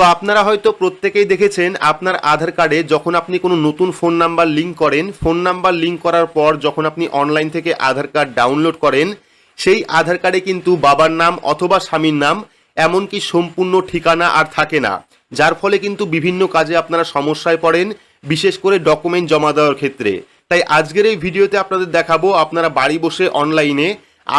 তো আপনারা হয়তো প্রত্যেকেই দেখেছেন আপনার আধার কার্ডে যখন আপনি কোনো নতুন ফোন নাম্বার লিঙ্ক করেন, ফোন নাম্বার লিঙ্ক করার পর যখন আপনি অনলাইন থেকে আধার কার্ড ডাউনলোড করেন, সেই আধার কার্ডে কিন্তু বাবার নাম অথবা স্বামীর নাম, এমনকি সম্পূর্ণ ঠিকানা আর থাকে না। যার ফলে কিন্তু বিভিন্ন কাজে আপনারা সমস্যায় পড়েন, বিশেষ করে ডকুমেন্ট জমা দেওয়ার ক্ষেত্রে। তাই আজকের এই ভিডিওতে আপনাদের দেখাবো আপনারা বাড়ি বসে অনলাইনে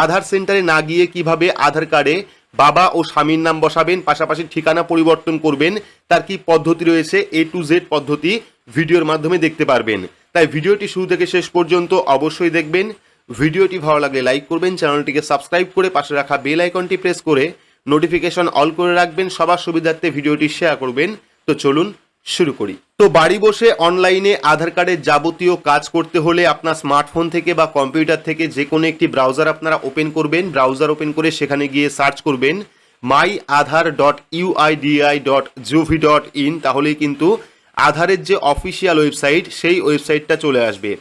আধার সেন্টারে না গিয়ে কীভাবে আধার কার্ডে বাবা ও স্বামীর নাম বসাবেন, পাশাপাশি ঠিকানা পরিবর্তন করবেন। তার কি পদ্ধতি রয়েছে? এ টু জেড পদ্ধতি ভিডিওর মাধ্যমে দেখতে পারবেন। তাই ভিডিওটি শুরু থেকে শেষ পর্যন্ত অবশ্যই দেখবেন। ভিডিওটি ভালো লাগলে লাইক করবেন, চ্যানেলটিকে সাবস্ক্রাইব করে পাশে রাখা বেল আইকনটি প্রেস করে নোটিফিকেশন অল করে রাখবেন। সবার সুবিধার্থে ভিডিওটি শেয়ার করবেন। তো চলুন শুরু করি। তো বাড়ি বসে অনলাইনে আধার কার্ডের যাবতীয় কাজ করতে হলে আপনার স্মার্টফোন থেকে বা কম্পিউটার থেকে যে কোনো একটি ব্রাউজার আপনারা ওপেন করবেন। ব্রাউজার ওপেন করে সেখানে গিয়ে সার্চ করবেন my Aadhaar dot UIDAI dot GOV dot in তাহলেই কিন্তু আধারের যে অফিসিয়াল ওয়েবসাইট সেই ওয়েবসাইটটা চলে আসবে।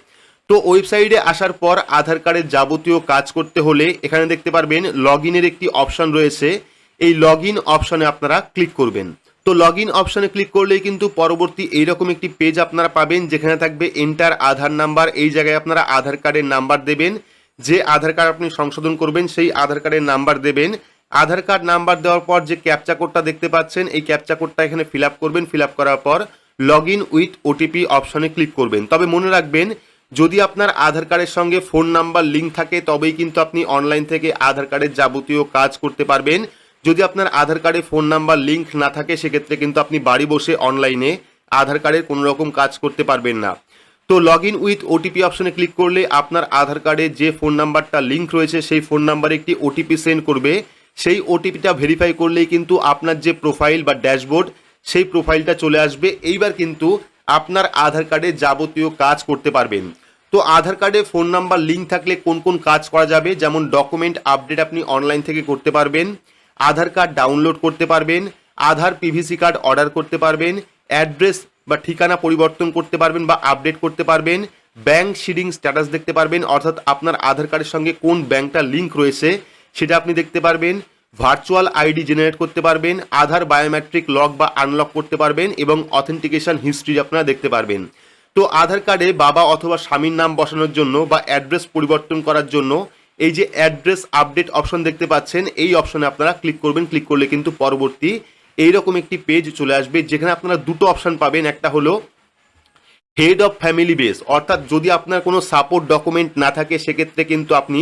তো ওয়েবসাইটে আসার পর আধার কার্ডের যাবতীয় কাজ করতে হলে এখানে দেখতে পারবেন লগ একটি অপশন রয়েছে। এই লগ ইন অপশনে আপনারা ক্লিক করবেন। তো লগ ইন অপশনে ক্লিক করলেই কিন্তু পরবর্তী এইরকম একটি পেজ আপনারা পাবেন, যেখানে থাকবে এন্টার আধার নাম্বার এই জায়গায় আপনারা আধার কার্ডের নাম্বার দেবেন। যে আধার কার্ড আপনি সংশোধন করবেন, সেই আধার কার্ডের নাম্বার দেবেন। আধার কার্ড নাম্বার দেওয়ার পর যে ক্যাপচা কোডটা দেখতে পাচ্ছেন, এই ক্যাপচা কোডটা এখানে ফিল করবেন। ফিল করার পর লগ ইন উইথ ওটিপি অপশনে ক্লিক করবেন। তবে মনে রাখবেন, যদি আপনার আধার কার্ডের সঙ্গে ফোন নাম্বার লিঙ্ক থাকে, তবেই কিন্তু আপনি অনলাইন থেকে আধার কার্ডের যাবতীয় কাজ করতে পারবেন। যদি আপনার আধার কার্ডে ফোন নাম্বার লিঙ্ক না থাকে, সেক্ষেত্রে কিন্তু আপনি বাড়ি বসে অনলাইনে আধার কার্ডের কোনো রকম কাজ করতে পারবেন না। তো লগ ইন উইথ ওটিপি অপশনে ক্লিক করলে আপনার আধার কার্ডে যে ফোন নাম্বারটা লিঙ্ক রয়েছে, সেই ফোন নাম্বারে একটি ওটিপি সেন্ড করবে। সেই ওটিপিটা ভেরিফাই করলেই কিন্তু আপনার যে প্রোফাইল বা ড্যাশবোর্ড সেই প্রোফাইলটা চলে আসবে। এইবার কিন্তু আপনার আধার কার্ডে যাবতীয় কাজ করতে পারবেন। তো আধার কার্ডে ফোন নাম্বার লিঙ্ক থাকলে কোন কোন কাজ করা যাবে? যেমন ডকুমেন্ট আপডেট আপনি অনলাইন থেকে করতে পারবেন। আধার কার্ড ডাউনলোড করতে পারবেন, আধার পিভিসি কার্ড অর্ডার করতে পারবেন অ্যাড্রেস বা ঠিকানা পরিবর্তন করতে পারবেন বা আপডেট করতে পারবেন ব্যাংক শিডিং স্ট্যাটাস দেখতে পারবেন, অর্থাৎ আপনার আধার কার্ডের সঙ্গে কোন ব্যাংকটা লিঙ্ক রয়েছে সেটা আপনি দেখতে পারবেন ভার্চুয়াল আইডি জেনারেট করতে পারবেন, আধার বায়োমেট্রিক লক বা আনলক করতে পারবেন এবং অথেন্টিকেশন হিস্ট্রি আপনারা দেখতে পারবেন। তো আধার কার্ডে বাবা অথবা স্বামীর নাম বসানোর জন্য বা অ্যাড্রেস পরিবর্তন করার জন্য এই যে অ্যাড্রেস আপডেট অপশন দেখতে পাচ্ছেন, এই অপশনে আপনারা ক্লিক করবেন। ক্লিক করলে কিন্তু পরবর্তী এইরকম একটি পেজ চলে আসবে, যেখানে আপনারা দুটো অপশন পাবেন। একটা হলো হেড অফ ফ্যামিলি বেস অর্থাৎ যদি আপনার কোনো সাপোর্ট ডকুমেন্ট না থাকে, সেক্ষেত্রে কিন্তু আপনি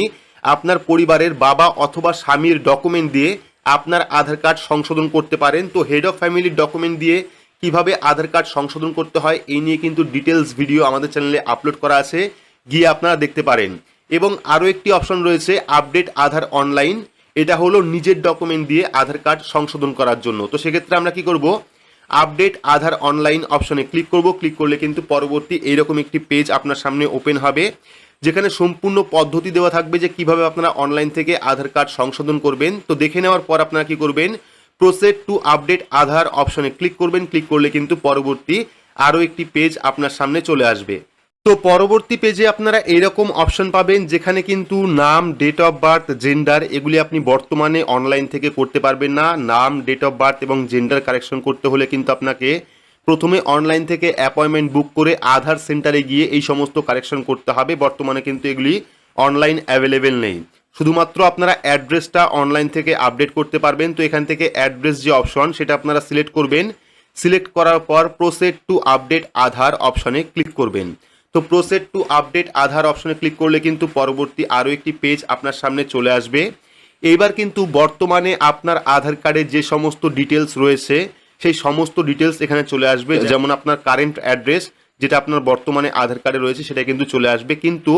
আপনার পরিবারের বাবা অথবা স্বামীর ডকুমেন্ট দিয়ে আপনার আধার কার্ড সংশোধন করতে পারেন। তো হেড অফ ফ্যামিলির ডকুমেন্ট দিয়ে কীভাবে আধার কার্ড সংশোধন করতে হয়, এই নিয়ে কিন্তু ডিটেলস ভিডিও আমাদের চ্যানেলে আপলোড করা আছে। গিয়ে আপনারা দেখতে পারেন। এবং আরও একটি অপশন রয়েছে, আপডেট আধার অনলাইন। এটা হলো নিজের ডকুমেন্ট দিয়ে আধার কার্ড সংশোধন করার জন্য। তো সেক্ষেত্রে আমরা কি করব? আপডেট আধার অনলাইন অপশনে ক্লিক করব। ক্লিক করলে কিন্তু পরবর্তী এইরকম একটি পেজ আপনার সামনে ওপেন হবে, যেখানে সম্পূর্ণ পদ্ধতি দেওয়া থাকবে যে কীভাবে আপনারা অনলাইন থেকে আধার কার্ড সংশোধন করবেন। তো দেখে নেওয়ার পর আপনারা কি করবেন? প্রসেড টু আপডেট আধার অপশনে ক্লিক করবেন। ক্লিক করলে কিন্তু পরবর্তী আরও একটি পেজ আপনার সামনে চলে আসবে। তো পরবর্তী পেজে আপনারা এইরকম অপশন পাবেন যেখানে কিন্তু নাম ডেট অফ বার্থ জেন্ডার এগুলি আপনি বর্তমানে অনলাইন থেকে করতে পারবেন না। নাম ডেট অফ বার্থ এবং জেন্ডার কারেকশন করতে হলে কিন্তু আপনাকে প্রথমে অনলাইন থেকে অ্যাপয়েন্টমেন্ট বুক করে আধার সেন্টারে গিয়ে এই সমস্ত কারেকশন করতে হবে। বর্তমানে কিন্তু এগুলি অনলাইন অ্যাভেলেবেল নেই। শুধুমাত্র আপনারা অ্যাড্রেসটা অনলাইন থেকে আপডেট করতে পারবেন। তো এখান থেকে অ্যাড্রেস যে অপশন সেটা আপনারা সিলেক্ট করবেন। সিলেক্ট করার পর প্রসেড টু আপডেট আধার অপশনে ক্লিক করবেন। তো প্রসেড টু আপডেট আধার অপশনে ক্লিক করলে কিন্তু পরবর্তী আরও একটি পেজ আপনার সামনে চলে আসবে। এইবার কিন্তু বর্তমানে আপনার আধার কার্ডে যে সমস্ত ডিটেলস রয়েছে সেই সমস্ত ডিটেলস এখানে চলে আসবে। যেমন আপনার কারেন্ট অ্যাড্রেস যেটা আপনার বর্তমানে আধার কার্ডে রয়েছে সেটা কিন্তু চলে আসবে। কিন্তু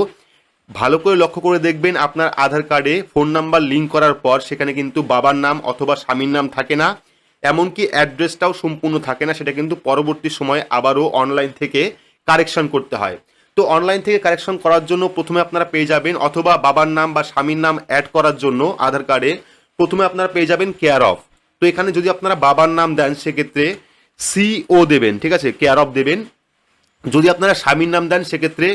ভালো করে লক্ষ্য করে দেখবেন আপনার আধার কার্ডে ফোন নাম্বার লিঙ্ক করার পর সেখানে কিন্তু বাবার নাম অথবা স্বামীর নাম থাকে না। এমনকি অ্যাড্রেসটাও সম্পূর্ণ থাকে না সেটা কিন্তু পরবর্তী সময়ে আবারও অনলাইন থেকে কারেকশন করতে হয়। তো অনলাইন থেকে কারেকশন করার জন্য প্রথমে আপনারা পেয়ে যাবেন অথবা বাবার নাম বা স্বামীর নাম অ্যাড করার জন্য আধার কার্ডে প্রথমে আপনারা পেয়ে যাবেন কেয়ার অফ তো এখানে যদি আপনারা বাবার নাম দেন, সেক্ষেত্রে সিও দেবেন, ঠিক আছে? কেয়ার অফ দেবেন। যদি আপনারা স্বামীর নাম দেন, সেক্ষেত্রে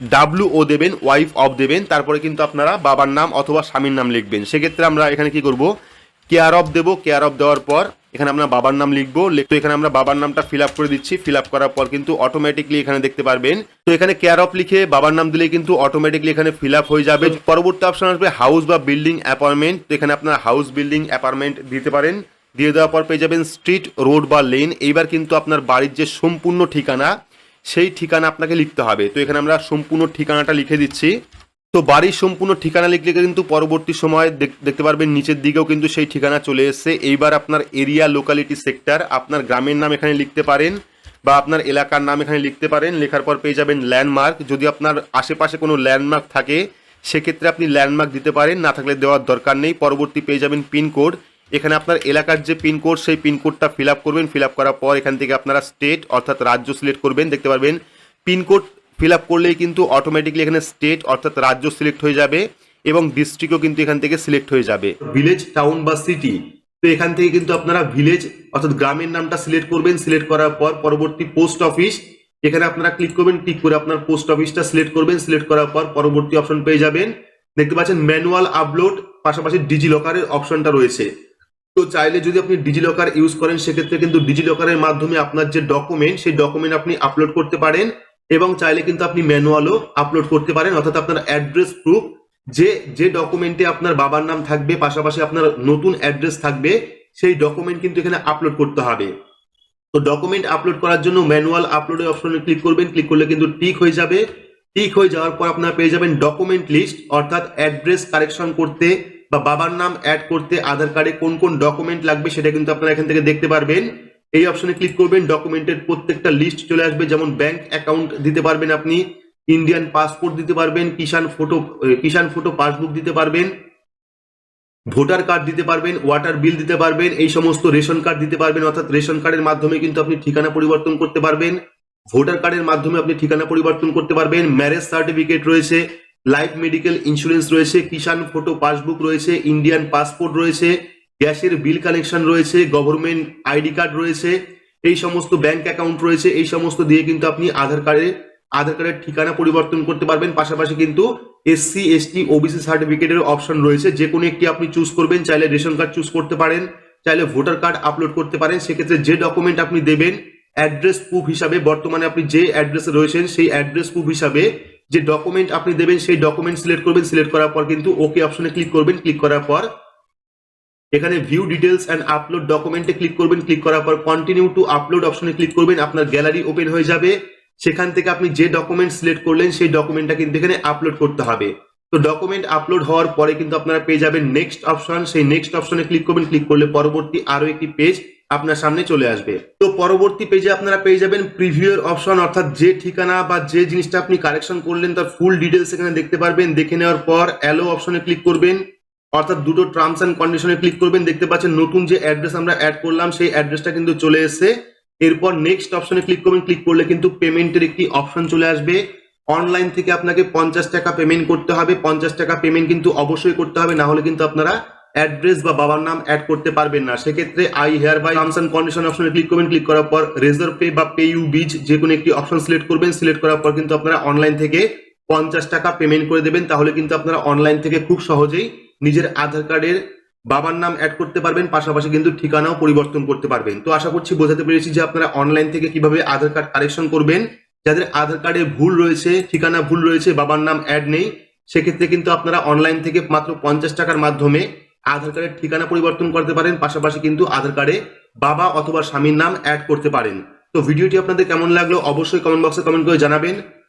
ডাব্লু ও দেবেন ওয়াইফ অফ দেবেন। তারপরে কিন্তু আপনারা বাবার নাম অথবা স্বামীর নাম লিখবেন। সেক্ষেত্রে আমরা এখানে কি করব? কেয়ার অফ দেবো। কেয়ার অফ দেওয়ার পর এখানে আমরা বাবার নাম লিখব। তো এখানে আমরা বাবার নামটা ফিল আপ করে দিচ্ছি। ফিল আপ করার পর কিন্তু অটোমেটিকলি এখানে দেখতে পারবেন। তো এখানে কেয়ার অফ লিখে বাবার নাম দিলে কিন্তু অটোমেটিকলি এখানে ফিল আপ হয়ে যাবে। পরবর্তী অপশন আসবে হাউস বা বিল্ডিং অ্যাপার্টমেন্ট তো এখানে আপনার হাউস বিল্ডিং অ্যাপার্টমেন্ট দিতে পারেন। দিয়ে দেওয়ার পর পেয়ে যাবেন স্ট্রিট রোড বা লেন এইবার কিন্তু আপনার বাড়ির যে সম্পূর্ণ ঠিকানা সেই ঠিকানা আপনাকে লিখতে হবে। তো এখানে আমরা সম্পূর্ণ ঠিকানাটা লিখে দিচ্ছি। তো বাড়ির সম্পূর্ণ ঠিকানা লিখলে কিন্তু পরবর্তী সময় দেখতে পারবেন, নিচের দিকেও কিন্তু সেই ঠিকানা চলে এসছে। এইবার আপনার এরিয়া লোকালিটি সেক্টর আপনার গ্রামের নাম এখানে লিখতে পারেন বা আপনার এলাকার নাম এখানে লিখতে পারেন। লেখার পর পেয়ে যাবেন ল্যান্ডমার্ক যদি আপনার আশেপাশে কোনো ল্যান্ডমার্ক থাকে, সেক্ষেত্রে আপনি ল্যান্ডমার্ক দিতে পারেন। না থাকলে দেওয়ার দরকার নেই। পরবর্তী পেয়ে যাবেন পিনকোড এখানে আপনার এলাকার যে পিনকোড সেই পিনকোডটা ফিল আপ করবেন। ফিল আপ করার পর এখান থেকে আপনারা স্টেট অর্থাৎ রাজ্য সিলেক্ট করবেন। দেখতে পারবেন পিনকোড ফিল আপ করলেই কিন্তু অটোমেটিকলি এখানে স্টেট অর্থাৎ রাজ্য সিলেক্ট হয়ে যাবে এবং ডিস্ট্রিক্টও কিন্তু এখান থেকে সিলেক্ট হয়ে যাবে। ভিলেজ টাউন বা সিটি তো এখান থেকে কিন্তু আপনারা ভিলেজ অর্থাৎ গ্রামের নামটা সিলেক্ট করবেন। সিলেক্ট করার পর পরবর্তী পোস্ট অফিস এখানে আপনারা ক্লিক করবেন ক্লিক করে আপনার পোস্ট অফিসটা সিলেক্ট করবেন। সিলেক্ট করার পর পরবর্তী অপশন পেয়ে যাবেন। দেখতে পাচ্ছেন ম্যানুয়াল আপলোড পাশাপাশি ডিজি লকারের অপশনটা রয়েছে। তো চাইলে যদি আপনি ডিজি লকার ইউজ করেন, সেক্ষেত্রে কিন্তু ডিজি লকারের মাধ্যমে আপনার যে ডকুমেন্ট সেই ডকুমেন্ট আপনি আপলোড করতে পারেন। এবং চাইলে কিন্তু আপনি ম্যানুয়ালও আপলোড করতে পারেন, অর্থাৎ আপনার অ্যাড্রেস প্রুফ যে যে ডকুমেন্টে আপনার বাবার নাম থাকবে, পাশাপাশি আপনার নতুন অ্যাড্রেস থাকবে, সেই ডকুমেন্ট কিন্তু এখানে আপলোড করতে হবে। তো ডকুমেন্ট আপলোড করার জন্য ম্যানুয়াল আপলোডের অপশনে ক্লিক করবেন ক্লিক করলে কিন্তু টিক হয়ে যাবে। টিক হয়ে যাওয়ার পর আপনারা পেয়ে যাবেন ডকুমেন্ট লিস্ট অর্থাৎ অ্যাড্রেস কারেকশন করতে বা বাবার নাম অ্যাড করতে, আধার কার্ডে কোন কোন ডকুমেন্ট লাগবে সেটা কিন্তু আপনারা এখান থেকে দেখতে পারবেন। এই অপশনে ক্লিক করবেন ডকুমেন্টের প্রত্যেকটা লিস্ট চলে আসবে, যেমন ব্যাংক অ্যাকাউন্ট দিতে পারবেন আপনি ইন্ডিয়ান পাসপোর্ট দিতে পারবেন Kisan photo Kisan photo passbook দিতে পারবেন ভোটার কার্ড দিতে পারবেন ওয়াটার বিল দিতে পারবেন, এই সমস্ত রেশন কার্ড দিতে পারবেন, অর্থাৎ রেশন কার্ডের মাধ্যমে কিন্তু আপনি ঠিকানা পরিবর্তন করতে পারবেন ভোটার কার্ডের মাধ্যমে আপনি ঠিকানা পরিবর্তন করতে পারবেন ম্যারেজ সার্টিফিকেট রয়েছে লাইফ মেডিকেল ইন্স্যুরেন্স রয়েছে কিষান ফটো পাসবুক রয়েছে ইন্ডিয়ান পাসপোর্ট রয়েছে গ্যাসের বিল কানেকশন রয়েছে, গভর্নমেন্ট আইডি কার্ড রয়েছে, এই সমস্ত ব্যাংক অ্যাকাউন্ট রয়েছে, এই সমস্ত দিয়ে কিন্তু আপনি আধার কার্ডে, আধার কার্ডের ঠিকানা পরিবর্তন করতে পারবেন। পাশাপাশি কিন্তু এসসি এসটি ওবিসি সার্টিফিকেটের অপশন রয়েছে। যে কোনো একটি আপনি চুজ করবেন, চাইলে রেশন কার্ড চুজ করতে পারেন, চাইলে ভোটার কার্ড আপলোড করতে পারেন। সেক্ষেত্রে যে ডকুমেন্ট আপনি দেবেন অ্যাড্রেস প্রুফ হিসাবে, বর্তমানে আপনি যে অ্যাড্রেসে রয়েছেন, সেই অ্যাড্রেস প্রুফ হিসাবে যে ডকুমেন্ট আপনি দেবেন, সেই ডকুমেন্ট সিলেক্ট করবেন। সিলেক্ট করার পর কিন্তু ওকে অপশনে ক্লিক করবেন। ক্লিক করার পর এখানে ভিউ ডিটেলস অ্যান্ড আপলোড ডকুমেন্টে ক্লিক করবেন। ক্লিক করার পর কন্টিনিউ টু আপলোড অপশনে ক্লিক করবেন। আপনার গ্যালারি ওপেন হয়ে যাবে। সেখান থেকে আপনি যে ডকুমেন্ট সিলেক্ট করলেন, সেই ডকুমেন্টটা কিন্তু এখানে আপলোড করতে হবে। তো ডকুমেন্ট আপলোড হওয়ার পরে কিন্তু আপনারা পেয়ে যাবেন নেক্সট অপশন সেই নেক্সট অপশনে ক্লিক করবেন। ক্লিক করলে পরবর্তী আরও একটি পেজ আপনার সামনে চলে আসবে। তো পরবর্তী পেজে আপনারা পেয়ে যাবেন প্রিভিউর অপশন অর্থাৎ যে ঠিকানা বা যে জিনিসটা আপনি কারেকশন করলেন, তার ফুল ডিটেলস এখানে দেখতে পারবেন। দেখে নেওয়ার পর অ্যালো অপশনে ক্লিক করবেন। অর্থাৎ দুটো টার্মস অ্যান্ড কন্ডিশনে ক্লিক করবেন, দেখতে পাচ্ছেন নতুন যে অ্যাড্রেস আমরা অ্যাড করলাম, সেই অ্যাড্রেসটা কিন্তু চলে এসেছে। এরপর নেক্সট অপশনে ক্লিক করবেন ক্লিক করলে কিন্তু পেমেন্টের একটি অপশন চলে আসবে। অনলাইন থেকে আপনাকে পঞ্চাশ টাকা পেমেন্ট করতে হবে। পঞ্চাশ টাকা পেমেন্ট কিন্তু অবশ্যই করতে হবে, না হলে কিন্তু আপনারা অ্যাড্রেস বা বাবার নাম অ্যাড করতে পারবেন না। সেক্ষেত্রে I hereby terms and condition অপশনে ক্লিক করবেন ক্লিক করার পর রেজার্ভ পে বা পে ইউ বিচ যে কোনো একটি অপশন সিলেক্ট করবেন। সিলেক্ট করার পর কিন্তু আপনারা অনলাইন থেকে পঞ্চাশ টাকা পেমেন্ট করে দেবেন। তাহলে কিন্তু আপনারা অনলাইন থেকে খুব সহজেই নিজের আধার কার্ডের বাবার নাম অ্যাড করতে পারবেন, পাশাপাশি কিন্তু ঠিকানাও পরিবর্তন করতে পারবেন। তো আশা করছি বোঝাতে পেরেছি যে আপনারা অনলাইন থেকে কীভাবে আধার কার্ড কারেকশন করবেন। যাদের আধার কার্ডে ভুল রয়েছে, ঠিকানা ভুল রয়েছে, বাবার নাম অ্যাড নেই, সেক্ষেত্রে কিন্তু আপনারা অনলাইন থেকে মাত্র পঞ্চাশ টাকার মাধ্যমে আধার কার্ডের ঠিকানা পরিবর্তন করতে পারেন, পাশাপাশি কিন্তু আধার কার্ডে বাবা অথবা স্বামীর নাম অ্যাড করতে পারেন। তো ভিডিওটি আপনাদের কেমন লাগল, অবশ্যই কমেন্ট বক্সে কমেন্ট করে জানাবেন।